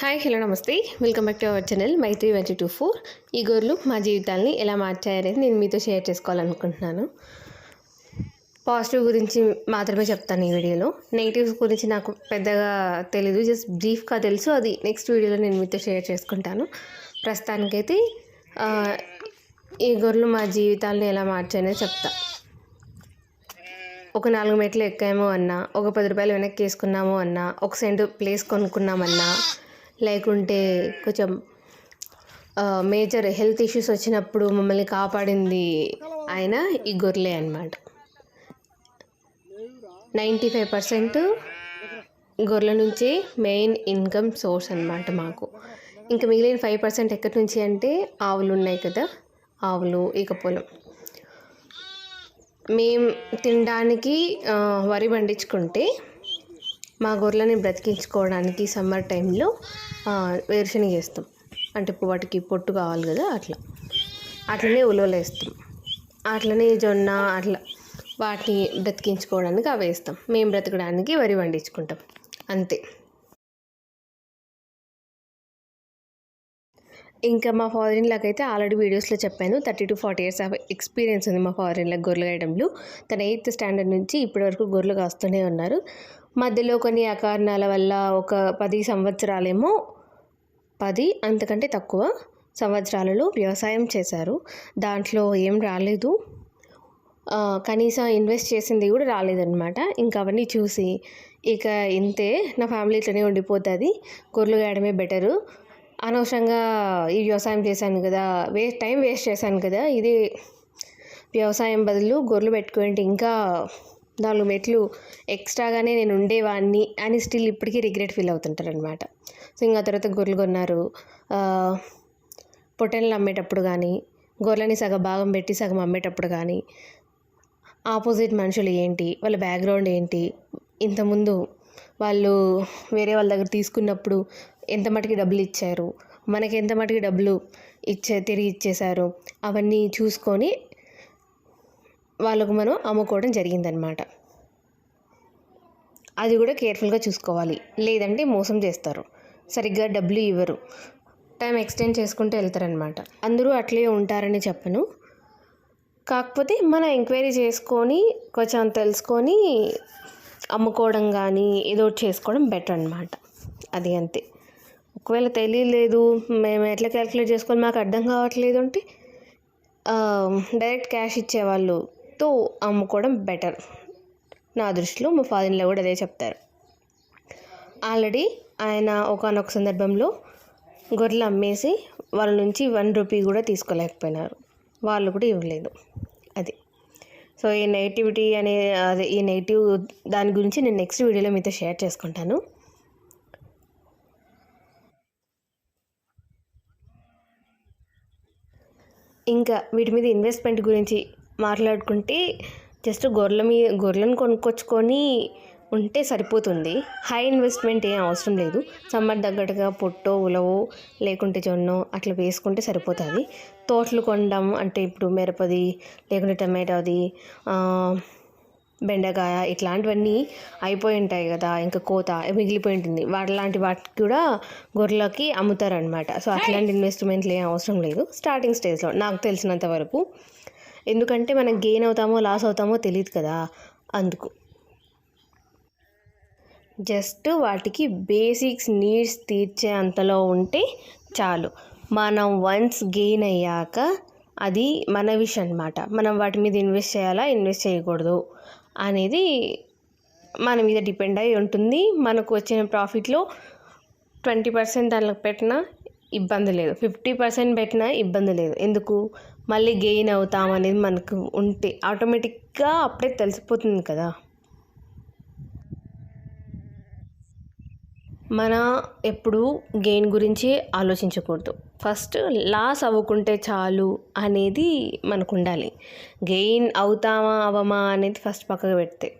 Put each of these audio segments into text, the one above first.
Hi hello నమస్తే. Welcome back to our channel Maitri one two four ఈ గొర్రెలు మా జీవితాల్ని ఎలా మార్చాయనేది నేను మీతో షేర్ చేసుకోవాలనుకుంటున్నాను. పాజిటివ్ గురించి మాత్రమే చెప్తాను ఈ వీడియోలో. నెగిటివ్స్ గురించి నాకు పెద్దగా తెలీదు జస్ట్ బ్రీఫ్గా తెలుసు. అది నెక్స్ట్ వీడియోలో నేను మీతో షేర్ చేసుకుంటాను. ప్రస్తుతానికైతే ఈ గొర్రెలు మా జీవితాలను ఎలా మార్చాయనేది చెప్తా. ఒక నాలుగు మెట్లు ఎక్కాము అన్నా ఒక పది రూపాయలు వెనక్కి వేసుకున్నాము అన్నా ఒక సెంటు ప్లేస్ కొనుక్కున్నామన్నా లేకుంటే కొంచెం మేజర్ హెల్త్ ఇష్యూస్ వచ్చినప్పుడు మమ్మల్ని కాపాడింది ఆయన ఈ గొర్రెలే అనమాట నైంటీ ఫైవ్ పర్సెంట్ గొర్రెల నుంచి మెయిన్ ఇన్కమ్ సోర్స్ అనమాట మాకు. ఇంకా మిగిలిన ఫైవ్ పర్సెంట్ ఎక్కడి నుంచి అంటే ఆవులు ఉన్నాయి కదా ఆవులు ఇక పొలం. మేము తినడానికి వరి పండించుకుంటే మా గొర్రెలని బ్రతికించుకోవడానికి సమ్మర్ టైంలో వేరుశనగ వేస్తాం. అంటే ఇప్పుడు వాటికి పొట్టు కావాలి కదా అట్లా. అట్లనే ఉలవలు వేస్తాం. అట్లనే జొన్న అట్లా వాటిని బ్రతికించుకోవడానికి అవి వేస్తాం. మేము బ్రతకడానికి వరి పండించుకుంటాం. అంతే. ఇంకా మా ఫాదర్ అయితే ఆల్రెడీ వీడియోస్లో చెప్పాను. Thirty to forty years of experience ఉంది మా ఫాదర్ ఇన్ గొర్రెలు వేయడంలో. తన ఎయిత్ స్టాండర్డ్ నుంచి ఇప్పటివరకు గొర్రెలు కాస్తూనే ఉన్నారు. మధ్యలో కొన్ని అకారణాల వల్ల ఒక పది సంవత్సరాలేమో పది అంతకంటే తక్కువ సంవత్సరాలలో వ్యవసాయం చేశారు. దాంట్లో ఏం రాలేదు. కనీసం ఇన్వెస్ట్ చేసింది కూడా రాలేదన్నమాట. ఇంకా అవన్నీ చూసి ఇక ఇంతే నా ఫ్యామిలీ ఇట్లనే ఉండిపోతుంది. గొర్రెలు గాయడమే బెటరు. అనవసరంగా ఈ వ్యవసాయం చేశాను కదా వేస్ట్ టైం వేస్ట్ చేశాను కదా ఇది వ్యవసాయం బదులు గొర్రెలు పెట్టుకుంటే ఇంకా నాలుగు మెట్లు ఎక్స్ట్రాగానే నేను ఉండేవాడిని అని స్టిల్ ఇప్పటికీ రిగ్రెట్ ఫీల్ అవుతుంటారు అనమాట సో ఇంకా తర్వాత గొర్రెలు కొన్నారు. పొట్టెలను అమ్మేటప్పుడు కానీ గొర్రెలని సగం భాగం పెట్టి సగం అమ్మేటప్పుడు కానీ ఆపోజిట్ మనుషులు ఏంటి వాళ్ళ బ్యాక్గ్రౌండ్ ఏంటి ఇంతకుముందు వాళ్ళు వేరే వాళ్ళ దగ్గర తీసుకున్నప్పుడు ఎంత మటుకి డబ్బులు ఇచ్చారు మనకి ఎంత మటుకి డబ్బులు ఇచ్చే తిరిగి ఇచ్చేశారు అవన్నీ చూసుకొని వాళ్ళకు మనం అమ్ముకోవడం జరిగిందనమాట అది కూడా కేర్ఫుల్గా చూసుకోవాలి. లేదంటే మోసం చేస్తారు. సరిగ్గా డబ్బులు ఇవ్వరు. టైం ఎక్స్టెండ్ చేసుకుంటూ వెళ్తారనమాట అందరూ అట్లే ఉంటారని చెప్పను. కాకపోతే మనం ఎంక్వైరీ చేసుకొని కొంచెం తెలుసుకొని అమ్ముకోవడం కానీ ఏదో చేసుకోవడం బెటర్ అనమాట అది అంతే. ఒకవేళ తెలియలేదు మేము ఎట్లా క్యాలిక్యులేట్ చేసుకొని మాకు అర్థం కావట్లేదు అంటే డైరెక్ట్ క్యాష్ ఇచ్చేవాళ్ళుతో అమ్ముకోవడం బెటర్ నా దృష్టిలో మా ఫాదర్లో కూడా అదే చెప్తారు. ఆల్రెడీ ఆయన ఒకనొక సందర్భంలో గొర్రెలు అమ్మేసి వాళ్ళ నుంచి వన్ రూపీ కూడా తీసుకోలేకపోయినారు. వాళ్ళు కూడా ఇవ్వలేదు. అది. సో ఈ నెగిటివిటీ అనే అదే ఈ నెగిటివ్ దాని గురించి నేను నెక్స్ట్ వీడియోలో మీతో షేర్ చేసుకుంటాను. ఇంకా వీటి మీద ఇన్వెస్ట్మెంట్ గురించి మాట్లాడుకుంటే జస్ట్ గొర్రెల మీ గొర్రెలను కొనుక్కొచ్చుకొని ఉంటే సరిపోతుంది. హై ఇన్వెస్ట్మెంట్ ఏం అవసరం లేదు. సమ్మర్ తగ్గట్టుగా పొట్టో ఉలవో లేకుంటే జొన్నో అట్లా వేసుకుంటే సరిపోతుంది. తోటలు కొనడం అంటే ఇప్పుడు మిరపది లేకుంటే టమాటోది బెండకాయ ఇట్లాంటివన్నీ అయిపోయి ఉంటాయి కదా ఇంకా కోత మిగిలిపోయి ఉంటుంది. వాటి లాంటి వాటికి కూడా గొర్రెలకి అమ్ముతారనమాట సో అట్లాంటి ఇన్వెస్ట్మెంట్లు ఏం అవసరం లేదు. స్టార్టింగ్ స్టేజ్లో నాకు తెలిసినంత వరకు ఎందుకంటే మనం గెయిన్ అవుతామో లాస్ అవుతామో తెలియదు కదా. అందుకు. జస్ట్ వాటికి బేసిక్స్ నీడ్స్ తీర్చే అంతలో ఉంటే చాలు. మనం వన్స్ గెయిన్ అయ్యాక అది మన విషయం అనమాట మనం వాటి మీద ఇన్వెస్ట్ చేయాలా ఇన్వెస్ట్ చేయకూడదు అనేది మన మీద డిపెండ్ అయి ఉంటుంది. మనకు వచ్చిన ప్రాఫిట్లో ట్వంటీ పర్సెంట్ దానికి పెట్టినా ఇబ్బంది లేదు. ఫిఫ్టీ పర్సెంట్ పెట్టినా ఇబ్బంది లేదు. ఎందుకు? మళ్ళీ గెయిన్ అవుతాం అనేది మనకు ఉంటే ఆటోమేటిక్గా అప్పుడే తెలిసిపోతుంది కదా. మన ఎప్పుడు గెయిన్ గురించి ఆలోచించకూడదు. ఫస్ట్ లాస్ అవ్వకుంటే చాలు అనేది మనకు ఉండాలి. గెయిన్ అవుతామా అవమా అనేది ఫస్ట్ పక్కకు పెడితే.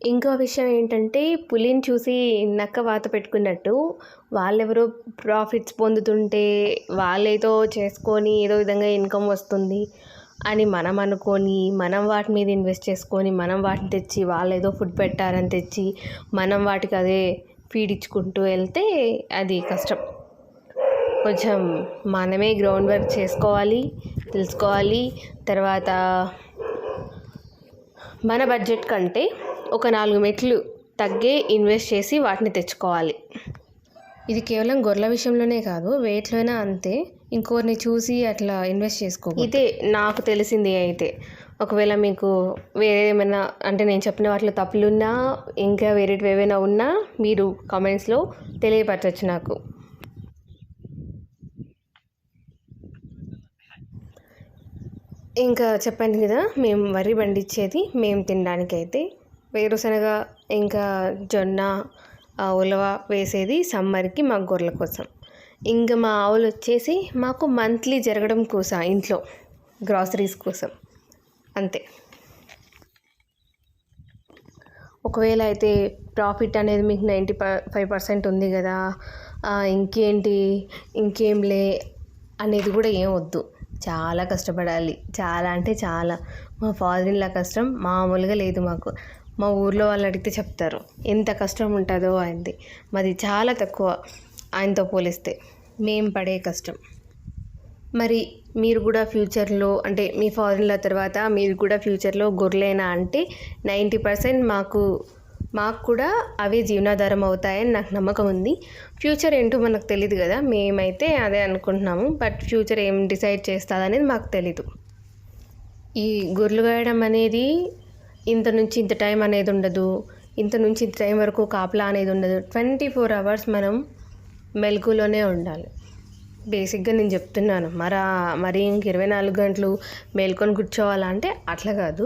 ఇంకో విషయం ఏంటంటే పులిని చూసి నక్క వాత పెట్టుకున్నట్టు వాళ్ళెవరో ప్రాఫిట్స్ పొందుతుంటే వాళ్ళేదో చేసుకొని ఏదో విధంగా ఇన్కమ్ వస్తుంది అని మనం అనుకొని మనం వాటి మీద ఇన్వెస్ట్ చేసుకొని మనం వాటిని తెచ్చి వాళ్ళు ఏదో ఫుడ్ పెట్టారని తెచ్చి మనం వాటికి అదే ఫీడ్ ఇచ్చుకుంటూ వెళ్తే అది కష్టం. కొంచెం మనమే గ్రౌండ్ వర్క్ చేసుకోవాలి తెలుసుకోవాలి. తర్వాత మన బడ్జెట్ కంటే ఒక నాలుగు మెట్లు తగ్గే ఇన్వెస్ట్ చేసి వాటిని తెచ్చుకోవాలి. ఇది కేవలం గొర్రెల విషయంలోనే కాదు వేట్లోనే అంతే. ఇంకోరిని చూసి అట్లా ఇన్వెస్ట్ చేసుకో ఇదే నాకు తెలిసింది అయితే. ఒకవేళ మీకు వేరే ఏమైనా అంటే నేను చెప్పిన వాటిలో తప్పులున్నా ఇంకా వేరేటివి ఏవైనా ఉన్నా మీరు కామెంట్స్లో తెలియపరచచ్చు నాకు. ఇంకా చెప్పాను కదా మేము వరి పండించేది మేము తినడానికైతే. వేరుశనగ ఇంకా జొన్న ఉలవ వేసేది సమ్మర్కి మా గొర్రెల కోసం. ఇంకా మా ఆవులు వచ్చేసి మాకు మంత్లీ జరగడం కోసం ఇంట్లో గ్రాసరీస్ కోసం. అంతే. ఒకవేళ అయితే ప్రాఫిట్ అనేది మీకు నైంటీ ఫైవ్ పర్సెంట్ ఉంది కదా ఇంకేంటి ఇంకేం లే అనేది కూడా ఏం వద్దు. చాలా కష్టపడాలి. చాలా అంటే చాలా. మా ఫాదర్ ఇన్లా కష్టం మామూలుగా లేదు మాకు. మా ఊర్లో వాళ్ళు అడిగితే చెప్తారు ఎంత కష్టం ఉంటుందో ఆయనది మాది చాలా తక్కువ ఆయనతో పోలిస్తే. మేము పడే కష్టం. మరి మీరు కూడా ఫ్యూచర్లో అంటే మీ ఫారెన్లో తర్వాత మీరు కూడా ఫ్యూచర్లో గొర్రెలైనా? అంటే నైంటీ పర్సెంట్ మాకు మాకు కూడా అవే జీవనాధారం అవుతాయని నాకు నమ్మకం ఉంది. ఫ్యూచర్ ఏంటో మనకు తెలియదు కదా మేమైతే అదే అనుకుంటున్నాము బట్ ఫ్యూచర్ ఏం డిసైడ్ చేస్తుంది అనేది మాకు తెలీదు. ఈ గొర్రెలు గాయడం అనేది ఇంత నుంచి ఇంత టైం అనేది ఉండదు. ఇంత నుంచి ఇంత టైం వరకు కాపలా అనేది ఉండదు. ట్వంటీ ఫోర్ అవర్స్ మనం మెలకులోనే ఉండాలి. బేసిక్గా నేను చెప్తున్నాను. మరా మరి ఇంక ఇరవై నాలుగు గంటలు మేల్కొని కూర్చోవాలా అంటే అట్లా కాదు.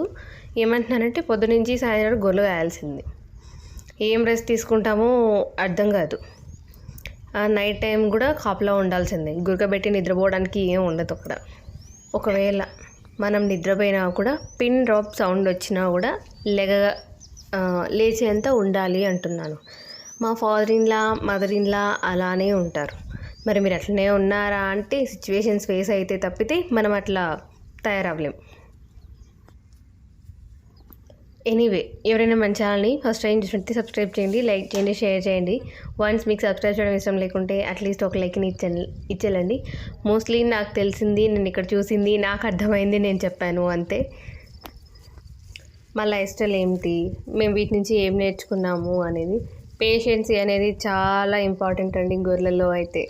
ఏమంటున్నానంటే పొద్దు నుంచి సాయంత్రం గొర్రెలు వేయాల్సింది ఏం రెస్ట్ తీసుకుంటామో అర్థం కాదు. ఆ నైట్ టైం కూడా కాపలా ఉండాల్సిందే. గురకబెట్టి నిద్రపోవడానికి ఏం ఉండదు అక్కడ. ఒకవేళ మనం నిద్రపోయినా కూడా పిన్ డ్రాప్ సౌండ్ వచ్చినా కూడా లెగ లేచేంత ఉండాలి అంటున్నాను. మా ఫాదర్ ఇన్లా మదర్ ఇన్లా అలానే ఉంటారు. మరి మీరు అట్లనే ఉన్నారా అంటే సిచ్యువేషన్స్ ఫేస్ అయితే తప్పితే మనం అట్లా తయారవ్వలేం. ఎనీవే ఎవరైనా మన ఛానల్ని ఫస్ట్ టైం చూసినట్టు సబ్స్క్రైబ్ చేయండి లైక్ చేయండి షేర్ చేయండి. వన్స్ మీకు సబ్స్క్రైబ్ చేయడం ఇష్టం లేకుంటే అట్లీస్ట్ ఒక లైక్ని ఇచ్చే ఇచ్చేయండి మోస్ట్లీ నాకు తెలిసింది నేను ఇక్కడ చూసింది నాకు అర్థమైంది నేను చెప్పాను అంతే. మా లైఫ్ స్టైల్ ఏమిటి మేము వీటి నుంచి ఏం నేర్చుకున్నాము అనేది. పేషెన్సీ అనేది చాలా ఇంపార్టెంట్ అండి గొర్రెలలో అయితే.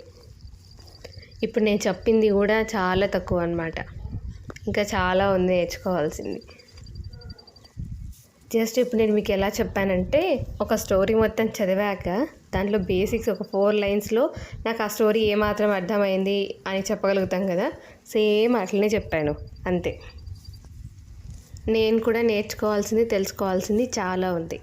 ఇప్పుడు నేను చెప్పింది కూడా చాలా తక్కువ అనమాట ఇంకా చాలా ఉంది నేర్చుకోవాల్సింది. జస్ట్ ఇప్పుడు నేను మీకు ఎలా చెప్పానంటే ఒక స్టోరీ మొత్తం చదివాక దాంట్లో బేసిక్స్ ఒక ఫోర్ లైన్స్లో నాకు ఆ స్టోరీ ఏమాత్రం అర్థమైంది అని చెప్పగలుగుతాం కదా? సేమ్ అట్లనే చెప్పాను. అంతే. నేను కూడా నేర్చుకోవాల్సింది తెలుసుకోవాల్సింది చాలా ఉంది.